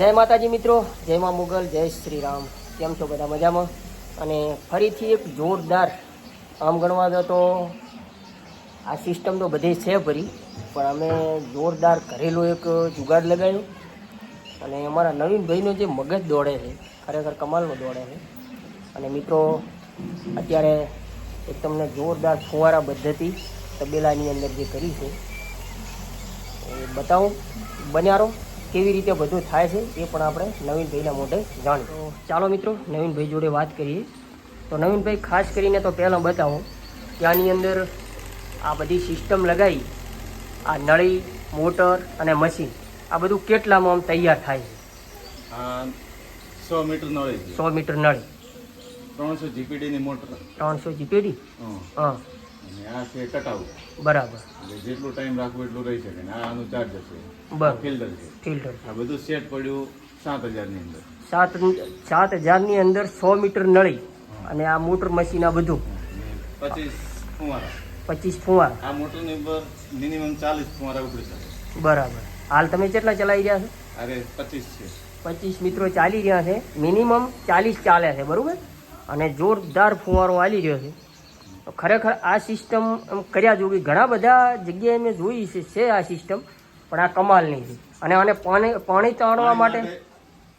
જય માતાજી મિત્રો, જય મા મુગલ, જય શ્રી રામ કેમ છો બધા મજામાં? અને ફરીથી એક જોરદાર આમ ગણવા તો આ સિસ્ટમ તો બધી છે ફરી પણ અમે જોરદાર ઘરેલું એક જુગાડ લગાવ્યું. અને અમારા નવીન ભાઈનો જે મગજ દોડે છે, ખરેખર કમાલનો દોડે છે. અને મિત્રો, અત્યારે એક તમને જોરદાર ફુવારા પદ્ધતિ તબેલાની અંદર જે કરી છે, એ બતાવું. બન્યારો કેવી રીતે બધું થાય છે એ પણ આપણે નવીનભાઈના મોઢે જાણીએ. તો ચાલો મિત્રો નવીનભાઈ જોડે વાત કરીએ. તો નવીનભાઈ ખાસ કરીને તો પહેલાં બતાવો કે આની અંદર આ બધી સિસ્ટમ લગાવી આ નળી મોટર અને મશીન આ બધું કેટલામાં આમ તૈયાર થાય છે? સો મીટર નળી સો મીટર નળી. ત્રણસો જીપીડી ની મોટર ત્રણસો જીપીડી હં. અને આ છે કટાઉ બરાબર. એટલે જેટલું ટાઈમ રાખવો એટલું રહી શકે ને આ આનું ચાર્જર છે ફિલ્ટર છે. ફિલ્ટર આ બધું સેટ પડ્યું સાત હજારની અંદર. સાત સાત હજારની અંદર સો મીટર નળી અને આ મોટર મશીન આ બધું. પચીસ ફુવારા. પચીસ ફુવારા. આ મોટરની ઉપર મિનિમમ ચાલીસ ફુવારા ઉપડી શકે. બરાબર. હાલ તમે કેટલા ચલાવી રહ્યા છો? અરે પચીસ છે. પચીસ મિત્રો ચાલી રહ્યા છે. મિનિમમ ચાલીસ ચાલે છે બરાબર? અને જોરદાર ફુવારો હાલી રહ્યો છે. તો ખરેખર આ સિસ્ટમ એમ કર્યા જોગી ઘણા બધા જગ્યાએ મેં જોઈ છે છે આ સિસ્ટમ પણ આ કમાલની છે અને આને પાણી પાણી તાણવા માટે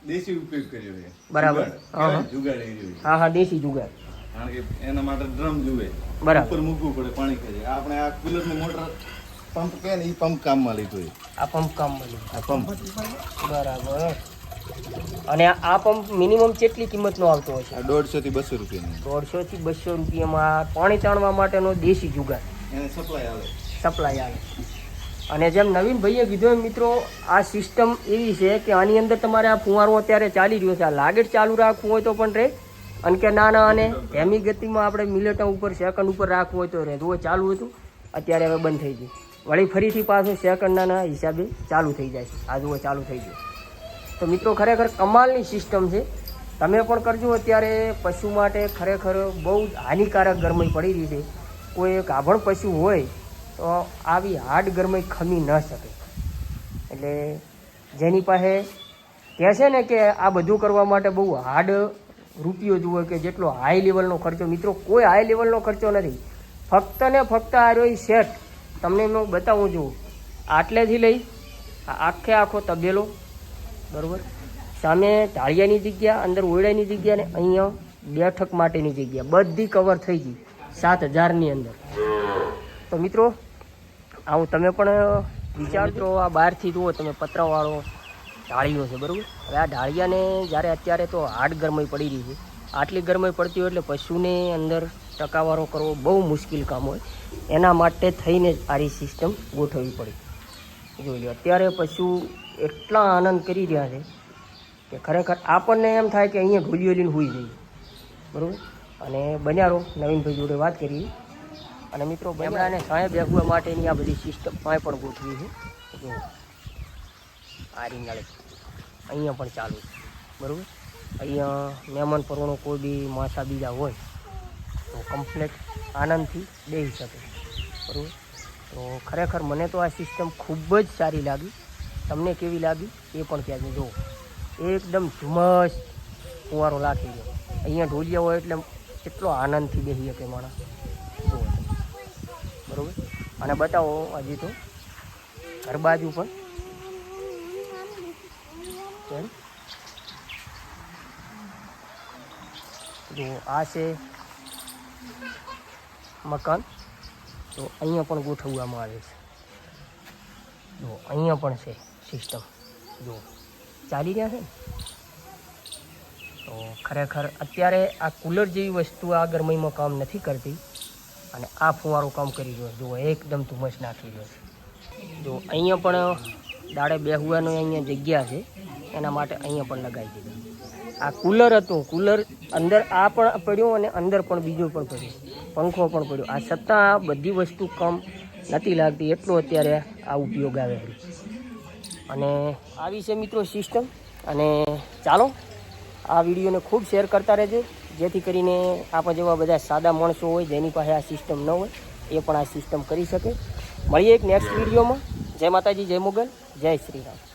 દેશી ઉપયોગ કર્યો છે બરાબર. જુગાડ. હા, હા. જુગાડ. હા દેશી જુગાર કારણ કે એના માટે ડ્રમ જુએ બરાબર. ઉપર મૂકવું પડે પાણી કરે આપણે આ કુલરની મોટર પંપ કે ને એ પંપ કામમાં લીધું આ પંપ કામમાં લીધું આ પંપ બરાબર અને આ પંપ મિનિમમ કેટલી કિંમતનો આવતો હશે છે? દોઢસો થી બસો રૂપિયા દોઢસો થી બસો રૂપિયામાં પાણી તાણવા માટેનો દેશી જુગાર. સપ્લાય આવે. સપ્લાય આવે. અને જેમ નવીન ભાઈએ કીધું એમ મિત્રો આ સિસ્ટમ એવી છે કે આની અંદર તમારે આ ફુવારો અત્યારે ચાલી રહ્યો છે. આ લાગેટ ચાલુ રાખવું હોય તો પણ રહે અને કે ના ના અને ધીમી ગતિમાં આપણે મિલેટા ઉપર સેકન્ડ ઉપર રાખવું હોય તો રહે તો ચાલુ હતું. અત્યારે હવે બંધ થઈ ગયું. વળી ફરીથી પાછું સેકન્ડના હિસાબે ચાલુ થઈ જાય છે. આ જુઓ ચાલુ થઈ ગયું. તો મિત્રો, ખરેખર કમાલની સિસ્ટમ છે. તમે પણ કરજો અત્યારે, પશુ માટે ખરેખર બહુ હાનિકારક ગરમી પડી રહી છે. કોઈ એક ગાભણ પશુ હોય, તો આવી હાર્ડ ગરમી ખમી ન શકે. એટલે જેની પાસે કહે છે ને કે આ બધું કરવા માટે બહુ હાર્ડ રૂપિયો જુએ કે જેટલો હાઈ લેવલનો ખર્ચો. મિત્રો, કોઈ હાઈ લેવલનો ખર્ચો નથી. ફક્ત ને ફક્ત આ રહ્યો સેટ તમને હું બતાવું છું. આટલેથી લઈ આખે આખો તબેલો બરોબર? સામે ઢાળિયાની જગ્યા, અંદર ઓયડાની જગ્યા ને અહીંયા બેઠક માટેની જગ્યા. બધી કવર થઈ ગઈ, સાત હજારની અંદર. તો મિત્રો, આવું તમે પણ વિચારજો. આ બહારથી જુઓ, તમે પતરાવાળો ઢાળિયો છે, બરાબર? હવે આ ઢાળિયાને જ્યારે અત્યારે તો હાર્ડ ગરમાઈ પડી રહી છે. આટલી ગરમાઈ પડતી હોય એટલે પશુને અંદર ટકાવારો કરવો બહુ મુશ્કેલ કામ હોય. એના માટે થઈને જ આરી સિસ્ટમ ગોઠવવી પડી. જોઈ લો, અત્યારે પશુ એટલા આનંદ કરી રહ્યા છે કે ખરેખર આપણને એમ થાય કે અહીંયા ઢોલીઓ લઈને હોઈ જઈએ બરાબર? અને બન્યારો નવીનભાઈ જોડે વાત કરી. અને મિત્રો બમણાને સાંય બેગવા માટેની આ બધી સિસ્ટમ સાંય પણ ગોઠવી છે. જો આ રીંગાળે અહીંયા પણ ચાલુ છે. બરાબર? અહીંયા મહેમાન પરવાનો કોઈ બી માછા બીજા હોય તો કમ્પ્લેટ આનંદથી દઈ શકે. બરાબર? તો ખરેખર મને તો આ સિસ્ટમ ખૂબ જ સારી લાગી. તમને કેવી લાગી એ પણ કહેજો જુઓ એકદમ ધુમસ ફુવારો લાગી ગયો. અહીંયા ઢોલિયા હોય એટલે કેટલો આનંદથી બેસી શકે માણસ. જુઓ. બરાબર? અને બતાવો હજી તો. ઘર બાજુ પણ. જો આ છે મકાન. તો અહીંયા પણ ગોઠવવામાં આવે છે. જો અહીંયા પણ છે સિસ્ટમ જો ચાલી રહ્યા છે ને? તો ખરેખર અત્યારે આ કુલર જેવી વસ્તુ આ ગરમીમાં કામ નથી કરતી અને આ ફુવારો કામ કરી રહ્યો જુઓ, એકદમ ધુમ્મસ નાખી રહ્યો છે. જો અહીંયા પણ દાડે બેહવાની અહીંયા જગ્યા છે. એના માટે અહીંયા પણ લગાવી દીધું. આ કુલર હતું. કુલર અંદર આ પણ પડ્યું અને અંદર પણ બીજું પણ પડ્યું. પંખો પણ પડ્યો. આ છતાં બધી વસ્તુ કમ નથી લાગતી. એટલું અત્યારે આ ઉપયોગ આવે અને આવી છે મિત્રો સિસ્ટમ અને ચાલો, આ વિડીયોને ખૂબ શેર કરતા રહેજો. જેથી કરીને આપણા જેવા બધા સાદા માણસો હોય, જેની પાસે આ સિસ્ટમ ન હોય, એ પણ આ સિસ્ટમ કરી શકે. મળીએ એક નેક્સ્ટ વિડીયોમાં. જય માતાજી, જય મુગલ, જય શ્રી રામ.